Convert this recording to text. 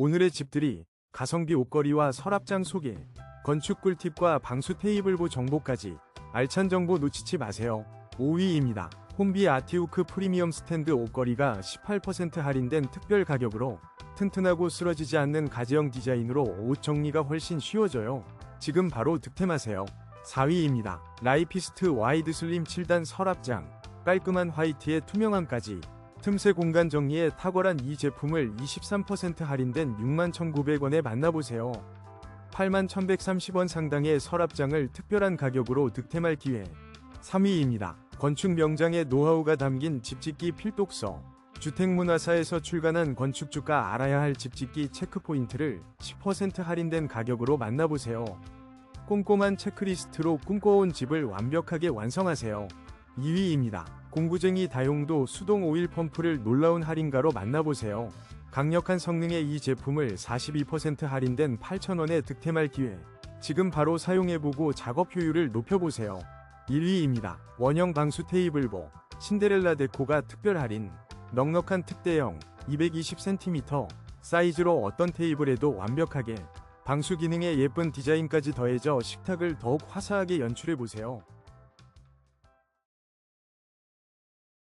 오늘의 집들이 가성비 옷걸이와 서랍장 소개, 건축 꿀팁과 방수 테이블보 정보까지 알찬 정보 놓치지 마세요. 5위입니다. 홈비 아티우크 프리미엄 스탠드 옷걸이가 18% 할인된 특별 가격으로 튼튼하고 쓰러지지 않는 가지형 디자인으로 옷 정리가 훨씬 쉬워져요. 지금 바로 득템하세요. 4위입니다. 라이피스트 와이드 슬림 7단 서랍장, 깔끔한 화이트에 투명함까지 틈새 공간 정리에 탁월한 이 제품을 23% 할인된 61,900원에 만나보세요. 81,130원 상당의 서랍장을 특별한 가격으로 득템할 기회. 3위입니다. 건축 명장의 노하우가 담긴 집짓기 필독서. 주택문화사에서 출간한 건축주가 알아야 할 집짓기 체크포인트를 10% 할인된 가격으로 만나보세요. 꼼꼼한 체크리스트로 꿈꿔온 집을 완벽하게 완성하세요. 2위입니다. 공구쟁이 다용도 수동 오일 펌프를 놀라운 할인가로 만나보세요. 강력한 성능의 이 제품을 42% 할인된 8,000원에 득템할 기회. 지금 바로 사용해보고 작업 효율을 높여보세요. 1위입니다. 원형 방수 테이블보 신데렐라 데코가 특별 할인. 넉넉한 특대형 220cm 사이즈로 어떤 테이블에도 완벽하게 방수 기능에 예쁜 디자인까지 더해져 식탁을 더욱 화사하게 연출해보세요.